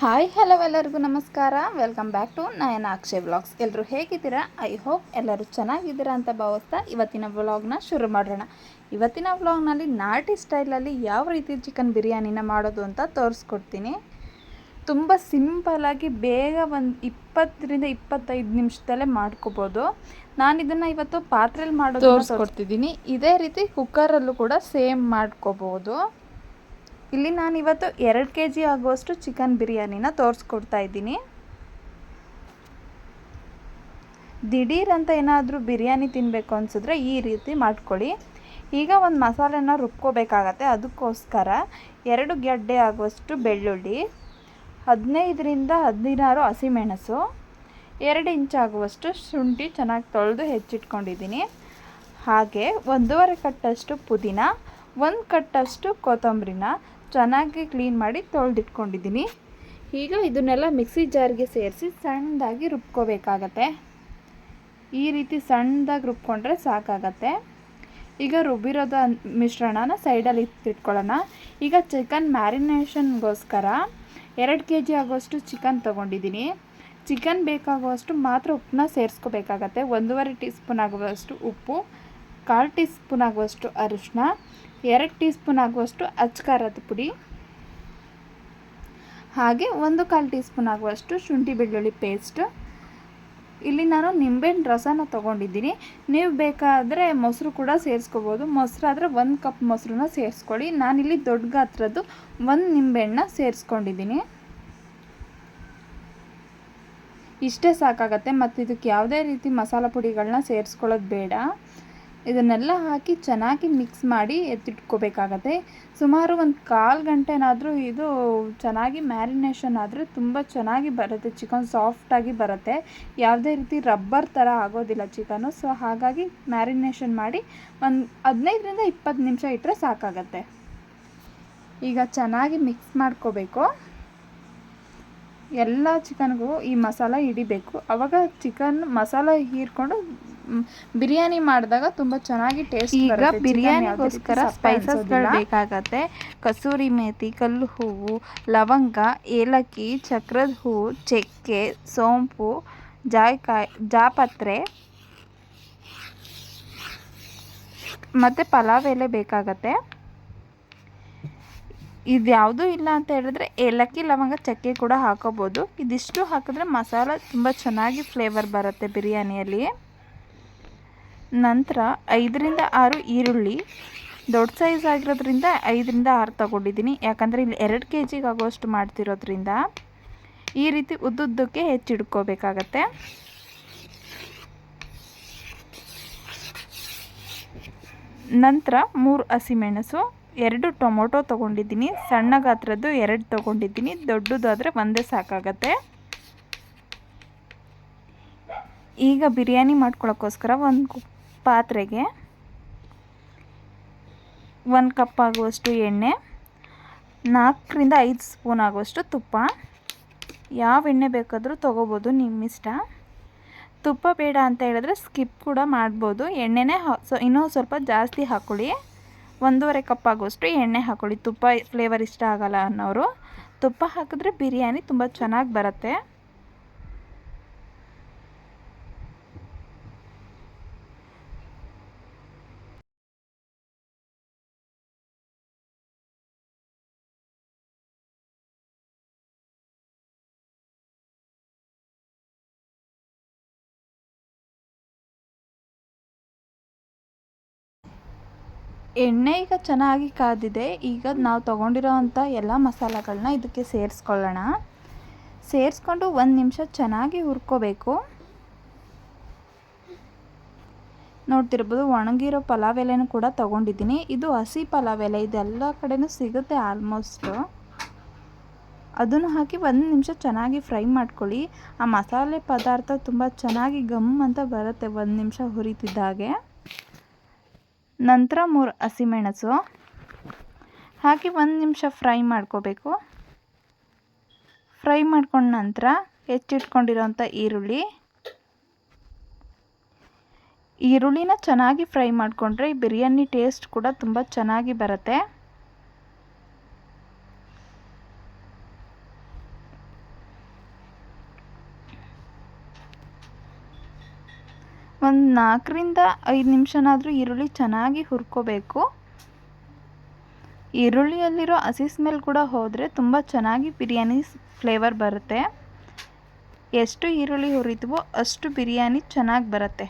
Hi hello ಎಲ್ಲರಿಗೂ ನಮಸ್ಕಾರ. Welcome back to Nayana Akshay vlogs ಎಲ್ಲರೂ ಹೇಗಿದ್ದೀರಾ? ಐ ಹೋಪ್ ಎಲ್ಲರೂ ಚೆನ್ನಾಗಿದ್ದೀರಾ ಅಂತ ಭಾವಿಸ್ತಾ ಇವತ್ತಿನ ವ್ಲಾಗ್ನ ಶುರು ಮಾಡೋಣ. ಇವತ್ತಿನ ವ್ಲಾಗ್ನಲ್ಲಿ ನಾಟಿ ಸ್ಟೈಲಲ್ಲಿ ಯಾವ ರೀತಿ ಚಿಕನ್ ಬಿರಿಯಾನಿನ ಮಾಡೋದು ಅಂತ ತೋರಿಸ್ಕೊಡ್ತೀನಿ. ತುಂಬ ಸಿಂಪಲಾಗಿ ಬೇಗ ಒಂದು ಇಪ್ಪತ್ತರಿಂದ ಇಪ್ಪತ್ತೈದು ನಿಮಿಷದಲ್ಲೇ ಮಾಡ್ಕೋಬೋದು. ನಾನು ಇದನ್ನು ಇವತ್ತು ಪಾತ್ರೆಯಲ್ಲಿ ಮಾಡೋದು ತೋರಿಸ್ಕೊಡ್ತಿದ್ದೀನಿ ಇದೇ ರೀತಿ ಕುಕ್ಕರಲ್ಲೂ ಕೂಡ ಸೇಮ್ ಮಾಡ್ಕೋಬೋದು. ಇಲ್ಲಿ ನಾನು ಇವತ್ತು ಎರಡು ಕೆ ಜಿ ಆಗುವಷ್ಟು ಚಿಕನ್ ಬಿರಿಯಾನಿನ ತೋರಿಸ್ಕೊಡ್ತಾ ಇದ್ದೀನಿ. ದಿಢೀರ್ ಅಂತ ಏನಾದರೂ ಬಿರಿಯಾನಿ ತಿನ್ನಬೇಕು ಅನಿಸಿದ್ರೆ ಈ ರೀತಿ ಮಾಡ್ಕೊಳ್ಳಿ. ಈಗ ಒಂದು ಮಸಾಲೆನ ರುಬ್ಕೋಬೇಕಾಗತ್ತೆ, ಅದಕ್ಕೋಸ್ಕರ ಎರಡು ಗೆಡ್ಡೆ ಆಗುವಷ್ಟು ಬೆಳ್ಳುಳ್ಳಿ, ಹದಿನೈದರಿಂದ ಹದಿನಾರು ಹಸಿಮೆಣಸು, ಎರಡು ಇಂಚಾಗುವಷ್ಟು ಶುಂಠಿ ಚೆನ್ನಾಗಿ ತೊಳೆದು ಹೆಚ್ಚಿಟ್ಕೊಂಡಿದ್ದೀನಿ. ಹಾಗೆ ಒಂದೂವರೆ ಕಟ್ಟಷ್ಟು ಪುದೀನ, ಒಂದು ಕಟ್ಟಷ್ಟು ಕೊತ್ತಂಬರಿನ ಚೆನ್ನಾಗಿ ಕ್ಲೀನ್ ಮಾಡಿ ತೊಳೆದಿಟ್ಕೊಂಡಿದ್ದೀನಿ. ಈಗ ಇದನ್ನೆಲ್ಲ ಮಿಕ್ಸಿ ಜಾರ್ಗೆ ಸೇರಿಸಿ ಸಣ್ಣದಾಗಿ ರುಬ್ಕೋಬೇಕಾಗತ್ತೆ. ಈ ರೀತಿ ಸಣ್ಣದಾಗಿ ರುಬ್ಕೊಂಡ್ರೆ ಸಾಕಾಗತ್ತೆ. ಈಗ ರುಬ್ಬಿರೋದ ಮಿಶ್ರಣನ ಸೈಡಲ್ಲಿ ಇಟ್ಕೊಳ್ಳೋಣ. ಈಗ ಚಿಕನ್ ಮ್ಯಾರಿನೇಷನ್ಗೋಸ್ಕರ ಎರಡು ಕೆ ಜಿ ಆಗೋಷ್ಟು ಚಿಕನ್ ತೊಗೊಂಡಿದ್ದೀನಿ. ಚಿಕನ್ ಬೇಕಾಗುವಷ್ಟು ಮಾತ್ರ ಉಪ್ಪನ್ನ ಸೇರಿಸ್ಕೋಬೇಕಾಗತ್ತೆ. ಒಂದೂವರೆ ಟೀ ಸ್ಪೂನ್ ಆಗುವಷ್ಟು ಉಪ್ಪು, ಕಾಲು ಟೀ ಸ್ಪೂನ್ ಆಗುವಷ್ಟು ಅರಿಶಿನ ಎರಡು ಟೀ ಸ್ಪೂನ್ ಆಗುವಷ್ಟು ಅಚ್ಕಾರದ ಪುಡಿ. ಹಾಗೆ ಒಂದು ಕಾಲು ಟೀ ಸ್ಪೂನ್ ಆಗುವಷ್ಟು ಶುಂಠಿ ಬೆಳ್ಳುಳ್ಳಿ ಪೇಸ್ಟ್. ಇಲ್ಲಿ ನಾನು ನಿಂಬೆಹಣ್ಣು ರಸನ ತೊಗೊಂಡಿದ್ದೀನಿ. ನೀವು ಬೇಕಾದರೆ ಮೊಸರು ಕೂಡ ಸೇರಿಸ್ಕೋಬೋದು. ಮೊಸರಾದರೆ ಒಂದು ಕಪ್ ಮೊಸರನ್ನ ಸೇರಿಸ್ಕೊಳ್ಳಿ. ನಾನಿಲ್ಲಿ ದೊಡ್ಡ ಗಾತ್ರದ್ದು ಒಂದು ನಿಂಬೆಹಣ್ಣ ಸೇರಿಸ್ಕೊಂಡಿದ್ದೀನಿ. ಇಷ್ಟೇ ಸಾಕಾಗತ್ತೆ. ಮತ್ತು ಇದಕ್ಕೆ ಯಾವುದೇ ರೀತಿ ಮಸಾಲ ಪುಡಿಗಳನ್ನ ಸೇರಿಸ್ಕೊಳ್ಳೋದು ಬೇಡ. ಇದನ್ನೆಲ್ಲ ಹಾಕಿ ಚೆನ್ನಾಗಿ ಮಿಕ್ಸ್ ಮಾಡಿ ಎತ್ತಿಟ್ಕೋಬೇಕಾಗತ್ತೆ. ಸುಮಾರು ಒಂದು ಕಾಲು ಗಂಟೆನಾದರೂ ಇದು ಚೆನ್ನಾಗಿ ಮ್ಯಾರಿನೇಷನ್ ಆದರೆ ತುಂಬ ಚೆನ್ನಾಗಿ ಬರುತ್ತೆ. ಚಿಕನ್ ಸಾಫ್ಟಾಗಿ ಬರುತ್ತೆ. ಯಾವುದೇ ರೀತಿ ರಬ್ಬರ್ ಥರ ಆಗೋದಿಲ್ಲ ಚಿಕನು. ಸೊ ಹಾಗಾಗಿ ಮ್ಯಾರಿನೇಷನ್ ಮಾಡಿ ಒಂದು ಹದಿನೈದರಿಂದ ಇಪ್ಪತ್ತು ನಿಮಿಷ ಇಟ್ಟರೆ ಸಾಕಾಗತ್ತೆ. ಈಗ ಚೆನ್ನಾಗಿ ಮಿಕ್ಸ್ ಮಾಡ್ಕೋಬೇಕು. ಎಲ್ಲ ಚಿಕನ್ಗೂ ಈ ಮಸಾಲ ಹಿಡಿಬೇಕು. ಆವಾಗ ಚಿಕನ್ ಮಸಾಲ ಹೀರ್ಕೊಂಡು ಬಿರಿಯಾನಿ ಮಾಡಿದಾಗ ತುಂಬ ಚೆನ್ನಾಗಿ ಟೇಸ್ಟ್ ಈಗ ಬಿರಿಯಾನಿಗೋಸ್ಕರ ಸ್ಪೈಸಸ್ಗಳು ಬೇಕಾಗತ್ತೆ. ಕಸೂರಿ ಮೇಥಿ ಕಲ್ಲು ಹೂವು ಲವಂಗ ಏಲಕ್ಕಿ ಚಕ್ರದ ಹೂವು ಚಕ್ಕೆ ಸೋಂಪು ಜಾಯ್ಕಾಯಿ ಜಾಪತ್ರೆ ಮತ್ತು ಪಲಾವ್ ಎಲೆ ಬೇಕಾಗತ್ತೆ. ಇದ್ಯಾವುದೂ ಇಲ್ಲ ಅಂತ ಹೇಳಿದ್ರೆ ಏಲಕ್ಕಿ ಲವಂಗ ಚಕ್ಕೆ ಕೂಡ ಹಾಕೋಬೋದು. ಇದಿಷ್ಟು ಹಾಕಿದ್ರೆ ಮಸಾಲ ತುಂಬ ಚೆನ್ನಾಗಿ ಫ್ಲೇವರ್ ಬರುತ್ತೆ ಬಿರಿಯಾನಿಯಲ್ಲಿ. ನಂತರ ಐದರಿಂದ ಆರು ಈರುಳ್ಳಿ, ದೊಡ್ಡ ಸೈಜ್ ಆಗಿರೋದ್ರಿಂದ ಐದರಿಂದ ಆರು ತಗೊಂಡಿದ್ದೀನಿ. ಯಾಕಂದರೆ ಇಲ್ಲಿ ಎರಡು ಕೆ ಜಿಗೆ ಆಗೋಷ್ಟು ಮಾಡ್ತಿರೋದ್ರಿಂದ ಈ ರೀತಿ ಉದ್ದುದ್ದಕ್ಕೆ ಹೆಚ್ಚಿಡ್ಕೋಬೇಕಾಗತ್ತೆ ನಂತರ ಮೂರು ಹಸಿಮೆಣಸು, ಎರಡು ಟೊಮೊಟೊ ತೊಗೊಂಡಿದ್ದೀನಿ. ಸಣ್ಣ ಗಾತ್ರದ್ದು ಎರಡು ತೊಗೊಂಡಿದ್ದೀನಿ. ದೊಡ್ಡದಾದರೆ ಒಂದೇ ಸಾಕಾಗತ್ತೆ. ಈಗ ಬಿರಿಯಾನಿ ಮಾಡ್ಕೊಳ್ಳೋಕ್ಕೋಸ್ಕರ ಒಂದು ಪಾತ್ರೆಗೆ ಒಂದು ಕಪ್ ಆಗುವಷ್ಟು ಎಣ್ಣೆ, ನಾಲ್ಕರಿಂದ ಐದು ಸ್ಪೂನ್ ಆಗುವಷ್ಟು ತುಪ್ಪ. ಯಾವ ಎಣ್ಣೆ ಬೇಕಾದರೂ ತೊಗೋಬೋದು ನಿಮ್ಮ ಇಷ್ಟ. ತುಪ್ಪ ಬೇಡ ಅಂತ ಹೇಳಿದ್ರೆ ಸ್ಕಿಪ್ ಕೂಡ ಮಾಡ್ಬೋದು. ಎಣ್ಣೆನೇ ಸೊ, ಇನ್ನೂ ಸ್ವಲ್ಪ ಜಾಸ್ತಿ ಹಾಕ್ಕೊಳ್ಳಿ ಒಂದೂವರೆ ಕಪ್ ಆಗುವಷ್ಟು ಎಣ್ಣೆ ಹಾಕ್ಕೊಳ್ಳಿ ತುಪ್ಪ ಫ್ಲೇವರ್ ಇಷ್ಟ ಆಗಲ್ಲ ಅನ್ನೋರು. ತುಪ್ಪ ಹಾಕಿದ್ರೆ ಬಿರಿಯಾನಿ ತುಂಬ ಚೆನ್ನಾಗಿ ಬರುತ್ತೆ. ಎಣ್ಣೆ ಈಗ ಚೆನ್ನಾಗಿ ಕಾದಿದೆ. ಈಗ ನಾವು ತೊಗೊಂಡಿರೋ ಅಂಥ ಎಲ್ಲ ಮಸಾಲೆಗಳನ್ನ ಇದಕ್ಕೆ ಸೇರಿಸ್ಕೊಳ್ಳೋಣ. ಸೇರಿಸ್ಕೊಂಡು ಒಂದು ನಿಮಿಷ ಚೆನ್ನಾಗಿ ಹುರ್ಕೋಬೇಕು. ನೋಡ್ತಿರ್ಬೋದು ಒಣಗಿರೋ ಪಲಾವ್ ಎಲೆನೂ ಕೂಡ ತೊಗೊಂಡಿದ್ದೀನಿ. ಇದು ಹಸಿ ಪಲಾವ್ ಎಲೆ ಇದೆಲ್ಲ ಕಡೆನೂ ಸಿಗುತ್ತೆ ಆಲ್ಮೋಸ್ಟು ಅದನ್ನು ಹಾಕಿ ಒಂದು ನಿಮಿಷ ಚೆನ್ನಾಗಿ ಫ್ರೈ ಮಾಡ್ಕೊಳ್ಳಿ. ಆ ಮಸಾಲೆ ಪದಾರ್ಥ ತುಂಬ ಚೆನ್ನಾಗಿ ಗಮ್ ಅಂತ ಬರುತ್ತೆ ಒಂದು ನಿಮಿಷ ಹುರಿತಿದ್ದಾಗೆ. ನಂತರ ಮೂರು ಹಸಿಮೆಣಸು ಹಾಕಿ ಒಂದು ನಿಮಿಷ ಫ್ರೈ ಮಾಡ್ಕೋಬೇಕು. ಫ್ರೈ ಮಾಡ್ಕೊಂಡ ನಂತರ ಹೆಚ್ಚಿಟ್ಕೊಂಡಿರೋಂಥ ಈರುಳ್ಳಿ. ಈರುಳ್ಳಿನ ಚೆನ್ನಾಗಿ ಫ್ರೈ ಮಾಡಿಕೊಂಡ್ರೆ ಈ ಬಿರಿಯಾನಿ ಟೇಸ್ಟ್ ಕೂಡ ತುಂಬ ಚೆನ್ನಾಗಿ ಬರುತ್ತೆ. ಒಂದು ನಾಲ್ಕರಿಂದ ಐದು ನಿಮಿಷನಾದರೂ ಈರುಳ್ಳಿ ಚೆನ್ನಾಗಿ ಹುರ್ಕೋಬೇಕು. ಈರುಳ್ಳಿಯಲ್ಲಿರೋ ಹಸಿ ಸ್ಮೆಲ್ ಕೂಡ ಹೋದರೆ ತುಂಬ ಚೆನ್ನಾಗಿ ಬಿರಿಯಾನಿ ಫ್ಲೇವರ್ ಬರುತ್ತೆ. ಎಷ್ಟು ಈರುಳ್ಳಿ ಹುರಿತೀವೋ ಅಷ್ಟು ಬಿರಿಯಾನಿ ಚೆನ್ನಾಗಿ ಬರುತ್ತೆ.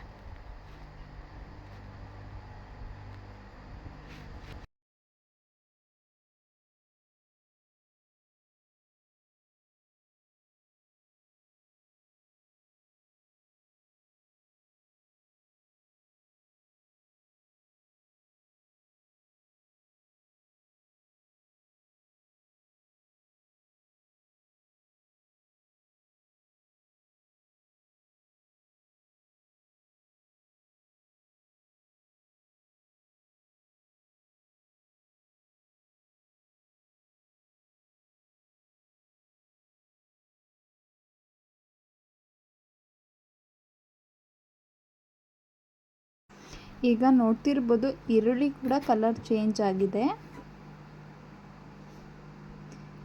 ಈಗ ನೋಡ್ತಿರ್ಬೋದು ಈರುಳ್ಳಿ ಕೂಡ ಕಲರ್ ಚೇಂಜ್ ಆಗಿದೆ.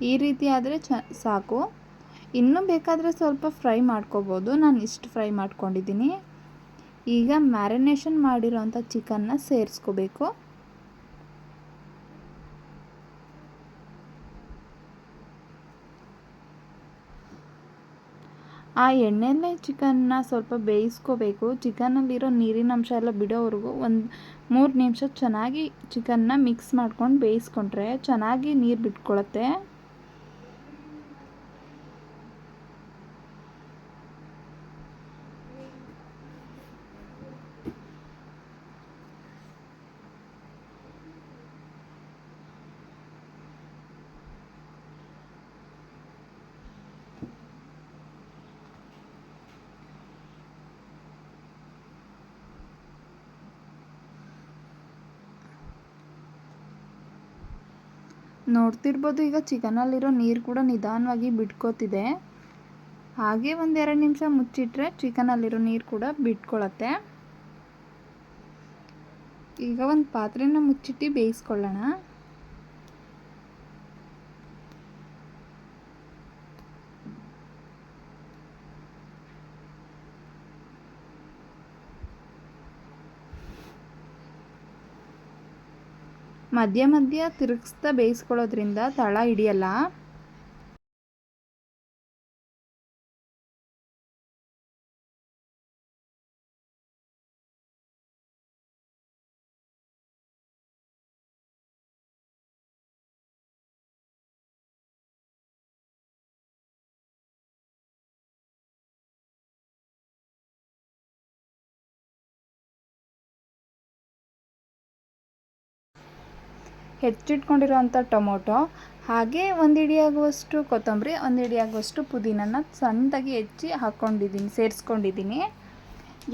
ಈ ರೀತಿ ಆದರೆ ಚ, ಸಾಕು. ಇನ್ನೂ ಬೇಕಾದರೆ ಸ್ವಲ್ಪ ಫ್ರೈ ಮಾಡ್ಕೋಬೋದು. ನಾನು ಇಷ್ಟು ಫ್ರೈ ಮಾಡ್ಕೊಂಡಿದ್ದೀನಿ. ಈಗ ಮ್ಯಾರಿನೇಷನ್ ಮಾಡಿರೋಂಥ ಚಿಕನ್ನ ಸೇರಿಸ್ಕೋಬೇಕು. ಆ ಎಣ್ಣೆಯಲ್ಲೇ ಚಿಕನ್ನ ಸ್ವಲ್ಪ ಬೇಯಿಸ್ಕೋಬೇಕು. ಚಿಕನಲ್ಲಿರೋ ನೀರಿನ ಅಂಶ ಎಲ್ಲ ಬಿಡೋವರೆಗೂ ಒಂದು ಮೂರು ನಿಮಿಷ ಚೆನ್ನಾಗಿ ಚಿಕನ್ನ ಮಿಕ್ಸ್ ಮಾಡ್ಕೊಂಡು ಬೇಯಿಸ್ಕೊಂಡ್ರೆ ಚೆನ್ನಾಗಿ ನೀರು ಬಿಟ್ಕೊಳತ್ತೆ. ನೋಡ್ತಿರ್ಬೋದು, ಈಗ ಚಿಕನಲ್ಲಿರೋ ನೀರು ಕೂಡ ನಿಧಾನವಾಗಿ ಬಿಟ್ಕೋತಿದೆ. ಹಾಗೆ ಒಂದೆರಡು ನಿಮಿಷ ಮುಚ್ಚಿಟ್ರೆ ಚಿಕನಲ್ಲಿರೋ ನೀರು ಕೂಡ ಬಿಟ್ಕೊಳತ್ತೆ. ಈಗ ಒಂದು ಪಾತ್ರೆನ ಮುಚ್ಚಿಟ್ಟು ಬೇಯಿಸ್ಕೊಳ್ಳೋಣ. ಮಧ್ಯ ಮಧ್ಯ ತಿರುಗಿಸ್ತಾ ಬೇಯಿಸ್ಕೊಳ್ಳೋದ್ರಿಂದ ತಳ ಹಿಡಿಯಲ್ಲ. ಹೆಚ್ಚಿಟ್ಕೊಂಡಿರೋಂಥ ಟೊಮೊಟೊ, ಹಾಗೆ ಒಂದು ಹಿಡಿಯಾಗುವಷ್ಟು ಕೊತ್ತಂಬರಿ, ಒಂದು ಹಿಡಿಯಾಗುವಷ್ಟು ಪುದೀನನ ಸಣ್ಣದಾಗಿ ಹೆಚ್ಚಿ ಹಾಕ್ಕೊಂಡಿದ್ದೀನಿ ಸೇರಿಸ್ಕೊಂಡಿದ್ದೀನಿ.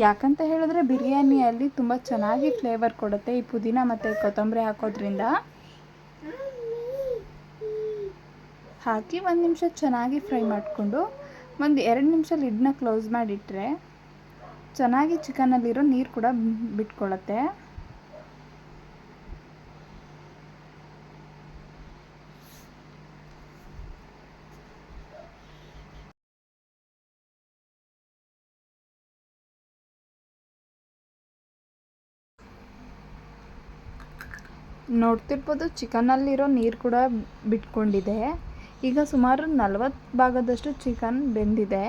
ಯಾಕಂತ ಹೇಳಿದ್ರೆ ಬಿರಿಯಾನಿಯಲ್ಲಿ ತುಂಬ ಚೆನ್ನಾಗಿ ಫ್ಲೇವರ್ ಕೊಡುತ್ತೆ ಈ ಪುದೀನ ಮತ್ತು ಕೊತ್ತಂಬರಿ ಹಾಕೋದ್ರಿಂದ. ಹಾಕಿ ಒಂದು ನಿಮಿಷ ಚೆನ್ನಾಗಿ ಫ್ರೈ ಮಾಡಿಕೊಂಡು, ಒಂದು ಎರಡು ನಿಮಿಷ ಲಿಡ್ನ ಕ್ಲೋಸ್ ಮಾಡಿಟ್ರೆ ಚೆನ್ನಾಗಿ ಚಿಕನಲ್ಲಿರೋ ನೀರು ಕೂಡ ಬಿಟ್ಕೊಳ್ಳುತ್ತೆ ನೋಡ್ತಿರ್ಬೋದು ಚಿಕನಲ್ಲಿರೋ ನೀರು ಕೂಡ ಬಿಟ್ಕೊಂಡಿದೆ. ಈಗ ಸುಮಾರು ನಲ್ವತ್ತು ಭಾಗದಷ್ಟು ಚಿಕನ್ ಬೆಂದಿದೆ.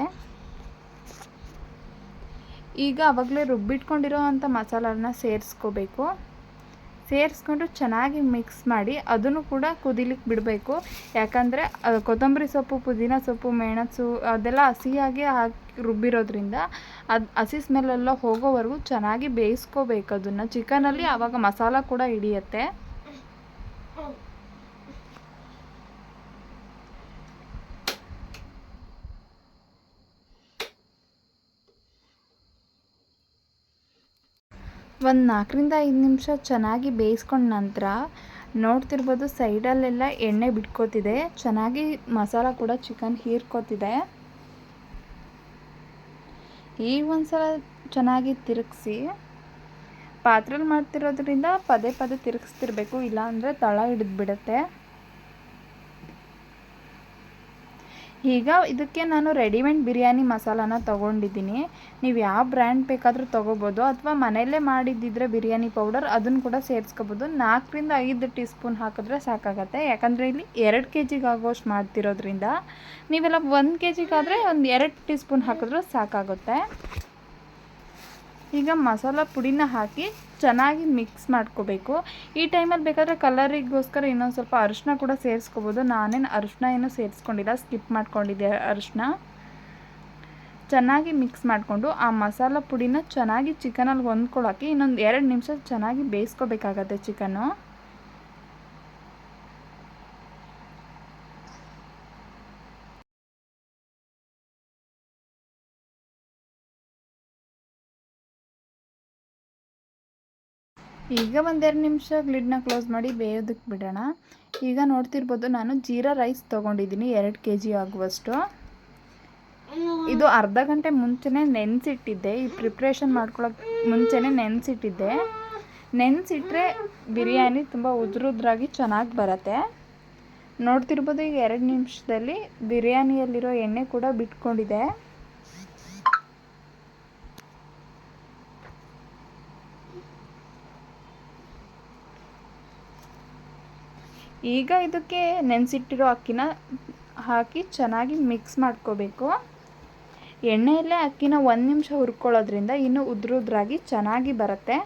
ಈಗ ಅವಾಗಲೇ ರುಬ್ಬಿಟ್ಕೊಂಡಿರೋ ಅಂಥ ಮಸಾಲನ್ನ ಸೇರಿಸ್ಕೋಬೇಕು. ಸೇರಿಸ್ಕೊಂಡು ಚೆನ್ನಾಗಿ ಮಿಕ್ಸ್ ಮಾಡಿ ಅದನ್ನು ಕೂಡ ಕುದಿಲಿಕ್ಕೆ ಬಿಡಬೇಕು. ಯಾಕಂದರೆ ಕೊತ್ತಂಬರಿ ಸೊಪ್ಪು, ಪುದೀನ ಸೊಪ್ಪು ಮೆಣಸು ಅದೆಲ್ಲ ಹಸಿಯಾಗಿ ಹಾಕಿ ರುಬ್ಬಿರೋದ್ರಿಂದ ಅದು, ಹಸಿ ಸ್ಮೆಲ್ಲೆಲ್ಲ ಹೋಗೋವರೆಗೂ ಚೆನ್ನಾಗಿ ಬೇಯಿಸ್ಕೋಬೇಕು ಅದನ್ನು. ಚಿಕನಲ್ಲಿ ಆವಾಗ ಮಸಾಲ ಕೂಡ ಹಿಡಿಯತ್ತೆ. ಒಂದು ನಾಲ್ಕರಿಂದ ಐದು ನಿಮಿಷ ಚೆನ್ನಾಗಿ ಬೇಯಿಸ್ಕೊಂಡ ನಂತರ ನೋಡ್ತಿರ್ಬೋದು ಸೈಡಲ್ಲೆಲ್ಲ ಎಣ್ಣೆ ಬಿಟ್ಕೋತಿದೆ. ಚೆನ್ನಾಗಿ ಮಸಾಲ ಕೂಡ ಚಿಕನ್ ಹೀರ್ಕೋತಿದೆ. ಈಗ ಒಂದ್ಸಲ ಚೆನ್ನಾಗಿ ತಿರುಗಿಸಿ, ಪಾತ್ರೆಲಿ ಮಾಡ್ತಿರೋದ್ರಿಂದ ಪದೇ ಪದೇ ತಿರುಗಿಸ್ತಿರ್ಬೇಕು, ಇಲ್ಲಾಂದರೆ ತಳ ಹಿಡಿದು ಈಗ ಇದಕ್ಕೆ ನಾನು ರೆಡಿಮೇಡ್ ಬಿರಿಯಾನಿ ಮಸಾಲಾನ ತೊಗೊಂಡಿದ್ದೀನಿ. ನೀವು ಯಾವ ಬ್ರ್ಯಾಂಡ್ ಬೇಕಾದರೂ ತೊಗೋಬೋದು. ಅಥವಾ ಮನೆಯಲ್ಲೇ ಮಾಡಿದ್ದಿದ್ರೆ ಬಿರಿಯಾನಿ ಪೌಡರ್, ಅದನ್ನು ಕೂಡ ಸೇರಿಸ್ಕೋಬೋದು. ನಾಲ್ಕರಿಂದ ಐದು ಟೀ ಸ್ಪೂನ್ ಹಾಕಿದ್ರೆ ಸಾಕಾಗತ್ತೆ. ಯಾಕಂದರೆ ಇಲ್ಲಿ ಎರಡು ಕೆ ಜಿಗೆ ಆಗೋಷ್ಟು ಮಾಡ್ತಿರೋದ್ರಿಂದ ನೀವೆಲ್ಲ ಒಂದು ಕೆ ಜಿಗಾದರೆ ಒಂದು ಎರಡು ಟೀ ಸ್ಪೂನ್ ಹಾಕಿದ್ರೂ ಸಾಕಾಗುತ್ತೆ. ಈಗ ಮಸಾಲ ಪುಡಿನ ಹಾಕಿ ಚೆನ್ನಾಗಿ ಮಿಕ್ಸ್ ಮಾಡ್ಕೋಬೇಕು. ಈ ಟೈಮಲ್ಲಿ ಬೇಕಾದರೆ ಕಲರಿಗೋಸ್ಕರ ಇನ್ನೊಂದು ಸ್ವಲ್ಪ ಅರಿಶಿನ ಕೂಡ ಸೇರಿಸ್ಕೋಬೋದು. ನಾನೇನು ಅರಿಶಿನ ಏನು ಸೇರಿಸ್ಕೊಂಡಿಲ್ಲ ಸ್ಕಿಪ್ ಮಾಡ್ಕೊಂಡಿದ್ದೆ ಅರಿಶಿನ. ಚೆನ್ನಾಗಿ ಮಿಕ್ಸ್ ಮಾಡಿಕೊಂಡು ಆ ಮಸಾಲ ಪುಡಿನ ಚೆನ್ನಾಗಿ ಚಿಕನಲ್ಲಿ ಹೊಂದ್ಕೊಳ್ಳೋಕ್ಕೆ ಇನ್ನೊಂದು ಎರಡು ನಿಮಿಷ ಚೆನ್ನಾಗಿ ಬೇಯಿಸ್ಕೋಬೇಕಾಗತ್ತೆ ಚಿಕನ್ನು ಈಗ ಒಂದೆರಡು ನಿಮಿಷ ಗ್ಲಿಡ್ನ ಕ್ಲೋಸ್ ಮಾಡಿ ಬೇಯೋದಕ್ಕೆ ಬಿಡೋಣ. ಈಗ ನೋಡ್ತಿರ್ಬೋದು ನಾನು ಜೀರಾ ರೈಸ್ ತೊಗೊಂಡಿದ್ದೀನಿ, ಎರಡು ಕೆ ಜಿ ಆಗುವಷ್ಟು. ಇದು ಅರ್ಧ ಗಂಟೆ ಮುಂಚೆನೇ ನೆನೆಸಿಟ್ಟಿದ್ದೆ. ಈ ಪ್ರಿಪ್ರೇಷನ್ ಮಾಡ್ಕೊಳ್ಳೋಕೆ ಮುಂಚೆನೇ ನೆನೆಸಿಟ್ಟಿದ್ದೆ. ನೆನೆಸಿಟ್ರೆ ಬಿರಿಯಾನಿ ತುಂಬ ಉದ್ರುದ್ರಾಗಿ ಚೆನ್ನಾಗಿ ಬರುತ್ತೆ. ನೋಡ್ತಿರ್ಬೋದು ಈಗ ಎರಡು ನಿಮಿಷದಲ್ಲಿ ಬಿರಿಯಾನಿಯಲ್ಲಿರೋ ಎಣ್ಣೆ ಕೂಡ ಬಿಟ್ಕೊಂಡಿದೆ. ಈಗ ಇದಕ್ಕೆ ನೆನೆಸಿಟ್ಟಿರೋ ಅಕ್ಕಿನ ಹಾಕಿ ಚೆನ್ನಾಗಿ ಮಿಕ್ಸ್ ಮಾಡ್ಕೋಬೇಕು. ಎಣ್ಣೆಯಲ್ಲೇ ಅಕ್ಕಿನ ಒಂದು ನಿಮಿಷ ಹುರ್ಕೊಳ್ಳೋದ್ರಿಂದ ಇನ್ನೂ ಉದ್ರುದ್ರಾಗಿ ಚೆನ್ನಾಗಿ ಬರುತ್ತೆ.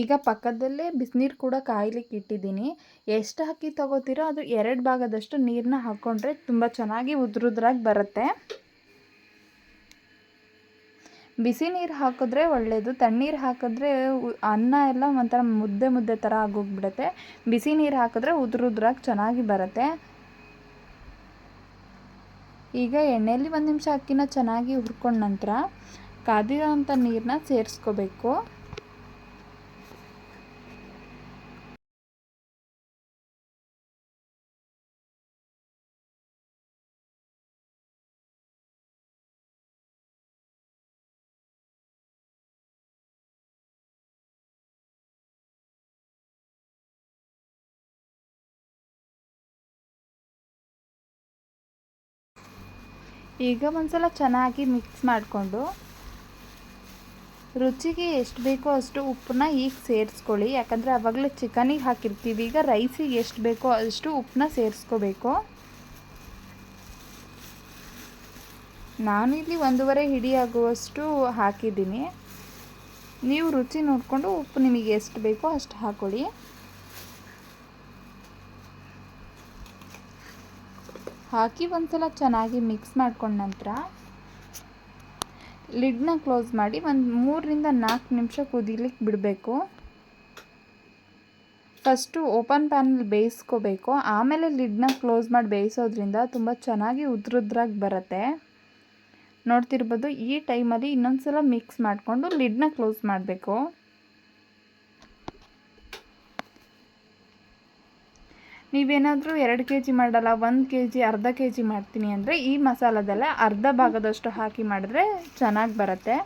ಈಗ ಪಕ್ಕದಲ್ಲೇ ಬಿಸಿನೀರು ಕೂಡ ಕಾಯ್ಲಿಕ್ಕೆ ಇಟ್ಟಿದ್ದೀನಿ. ಎಷ್ಟು ಅಕ್ಕಿ ತಗೋತೀರೋ ಅದು ಎರಡು ಭಾಗದಷ್ಟು ನೀರನ್ನ ಹಾಕ್ಕೊಂಡ್ರೆ ತುಂಬ ಚೆನ್ನಾಗಿ ಉದ್ರುದ್ರಾಗಿ ಬರುತ್ತೆ. ಬಿಸಿ ನೀರು ಹಾಕಿದ್ರೆ ಒಳ್ಳೆಯದು ತಣ್ಣೀರು ಹಾಕಿದ್ರೆ ಅನ್ನ ಎಲ್ಲ ಒಂಥರ ಮುದ್ದೆ ಮುದ್ದೆ ಥರ ಆಗೋಗ್ಬಿಡುತ್ತೆ. ಬಿಸಿ ನೀರು ಹಾಕಿದ್ರೆ ಉದುರುದ್ರಾಗಿ ಚೆನ್ನಾಗಿ ಬರುತ್ತೆ. ಈಗ ಎಣ್ಣೆಯಲ್ಲಿ ಒಂದು ನಿಮಿಷ ಅಕ್ಕಿನ ಚೆನ್ನಾಗಿ ಹುರ್ಕೊಂಡ ನಂತರ ಕಾದಿರೋ ಅಂಥ ನೀರನ್ನ ಸೇರಿಸ್ಕೋಬೇಕು. ಈಗ ಒಂದ್ಸಲ ಚೆನ್ನಾಗಿ ಮಿಕ್ಸ್ ಮಾಡಿಕೊಂಡು ರುಚಿಗೆ ಎಷ್ಟು ಬೇಕೋ ಅಷ್ಟು ಉಪ್ಪನ್ನ ಈಗ ಸೇರಿಸ್ಕೊಳ್ಳಿ. ಯಾಕಂದರೆ ಆವಾಗಲೇ ಚಿಕನಿಗೆ ಹಾಕಿರ್ತೀವಿ. ಈಗ ರೈಸಿಗೆ ಎಷ್ಟು ಬೇಕೋ ಅಷ್ಟು ಉಪ್ಪನ್ನ ಸೇರಿಸ್ಕೋಬೇಕು. ಇಲ್ಲಿ ಒಂದೂವರೆ ಹಿಡಿ ಆಗುವಷ್ಟು ಹಾಕಿದ್ದೀನಿ. ನೀವು ರುಚಿ ನೋಡಿಕೊಂಡು ಉಪ್ಪು ನಿಮಗೆ ಎಷ್ಟು ಬೇಕೋ ಅಷ್ಟು ಹಾಕ್ಕೊಳ್ಳಿ ಹಾಕಿ ಒಂದ್ಸಲ ಚೆನ್ನಾಗಿ ಮಿಕ್ಸ್ ಮಾಡ್ಕೊಂಡ ನಂತರ ಲಿಡ್ನ ಕ್ಲೋಸ್ ಮಾಡಿ ಒಂದು ಮೂರರಿಂದ ನಾಲ್ಕು ನಿಮಿಷ ಕುದಿಲಿಕ್ಕೆ ಬಿಡಬೇಕು. ಫಸ್ಟು ಓಪನ್ ಪ್ಯಾನಲ್ಲಿ ಬೇಯಿಸ್ಕೋಬೇಕು. ಆಮೇಲೆ ಲಿಡ್ನ ಕ್ಲೋಸ್ ಮಾಡಿ ಬೇಯಿಸೋದ್ರಿಂದ ತುಂಬ ಚೆನ್ನಾಗಿ ಉದ್ರುದ್ರಾಗಿ ಬರುತ್ತೆ. ನೋಡ್ತಿರ್ಬೋದು ಈ ಟೈಮಲ್ಲಿ ಇನ್ನೊಂದು ಸಲ ಮಿಕ್ಸ್ ಮಾಡಿಕೊಂಡು ಲಿಡ್ನ ಕ್ಲೋಸ್ ಮಾಡಬೇಕು. ನೀವೇನಾದರೂ ಎರಡು ಕೆ ಜಿ ಮಾಡಲ್ಲ, ಒಂದು ಕೆ ಜಿ ಅರ್ಧ ಕೆ ಜಿ ಮಾಡ್ತೀನಿ ಅಂದರೆ ಈ ಮಸಾಲದಲ್ಲೇ ಅರ್ಧ ಭಾಗದಷ್ಟು ಹಾಕಿ ಮಾಡಿದ್ರೆ ಚೆನ್ನಾಗಿ ಬರುತ್ತೆ.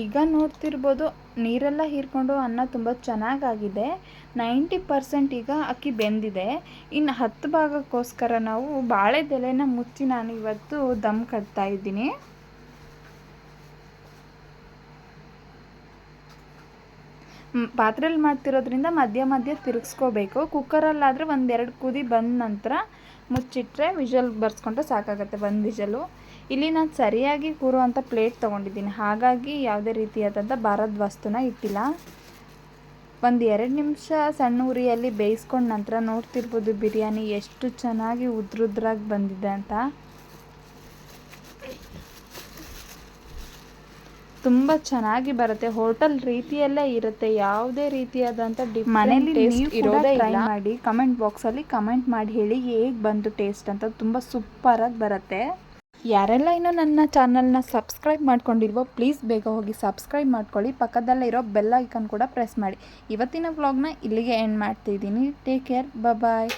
ಈಗ ನೋಡ್ತಿರ್ಬೋದು ನೀರೆಲ್ಲ ಹೀರ್ಕೊಂಡು ಅನ್ನ ತುಂಬ ಚೆನ್ನಾಗಾಗಿದೆ. ನೈಂಟಿ ಪರ್ಸೆಂಟ್ ಈಗ ಅಕ್ಕಿ ಬೆಂದಿದೆ. ಇನ್ನು ಹತ್ತು ಭಾಗಕ್ಕೋಸ್ಕರ ನಾವು ಬಾಳೆದೆಲೆನ ಮುಚ್ಚಿ ನಾನು ಇವತ್ತು ದಮ್ ಕಟ್ತಾ ಇದ್ದೀನಿ. ಪಾತ್ರೆಯಲ್ಲಿ ಮಾಡ್ತಿರೋದ್ರಿಂದ ಮಧ್ಯ ಮಧ್ಯ ತಿರುಗಿಸ್ಕೋಬೇಕು. ಕುಕ್ಕರಲ್ಲಾದರೆ ಒಂದೆರಡು ಕುದಿ ಬಂದ ನಂತರ ಮುಚ್ಚಿಟ್ರೆ ವಿಷಲ್ ಬರ್ಸ್ಕೊಂಡ್ರೆ ಸಾಕಾಗುತ್ತೆ ಒಂದು ವಿಷಲು. ಇಲ್ಲಿ ನಾನು ಸರಿಯಾಗಿ ಕೂರುವಂಥ ಪ್ಲೇಟ್ ತೊಗೊಂಡಿದ್ದೀನಿ. ಹಾಗಾಗಿ ಯಾವುದೇ ರೀತಿಯಾದಂಥ ಬಾರದ ವಸ್ತುನ ಇಟ್ಟಿಲ್ಲ. ಒಂದು ಎರಡು ನಿಮಿಷ ಸಣ್ಣ ಉರಿಯಲ್ಲಿ ಬೇಯಿಸ್ಕೊಂಡ ನಂತರ ನೋಡ್ತಿರ್ಬೋದು ಬಿರಿಯಾನಿ ಎಷ್ಟು ಚೆನ್ನಾಗಿ ಉದ್ರುದ್ರಾಗಿ ಬಂದಿದೆ ಅಂತ. ತುಂಬ ಚೆನ್ನಾಗಿ ಬರುತ್ತೆ. ಹೋಟೆಲ್ ರೀತಿಯಲ್ಲೇ ಇರುತ್ತೆ. ಯಾವುದೇ ರೀತಿಯಾದಂಥ ಮನೇಲಿ ಇರೋದೇ ಟ್ರೈ ಮಾಡಿ ಕಮೆಂಟ್ ಬಾಕ್ಸಲ್ಲಿ ಕಮೆಂಟ್ ಮಾಡಿ ಹೇಳಿ ಹೇಗೆ ಬಂತು ಟೇಸ್ಟ್ ಅಂತ ತುಂಬ ಸೂಪರಾಗಿ ಬರುತ್ತೆ. ಯಾರೆಲ್ಲ ಇನ್ನೂ ನನ್ನ ಚಾನಲ್ನ ಸಬ್ಸ್ಕ್ರೈಬ್ ಮಾಡ್ಕೊಂಡಿಲ್ವೋ, ಪ್ಲೀಸ್ ಬೇಗ ಹೋಗಿ ಸಬ್ಸ್ಕ್ರೈಬ್ ಮಾಡ್ಕೊಳ್ಳಿ. ಪಕ್ಕದಲ್ಲೇ ಇರೋ ಬೆಲ್ ಐಕನ್ ಕೂಡ ಪ್ರೆಸ್ ಮಾಡಿ. ಇವತ್ತಿನ ವ್ಲಾಗ್ನ ಇಲ್ಲಿಗೆ ಎಂಡ್ ಮಾಡ್ತಿದ್ದೀನಿ. Take care bye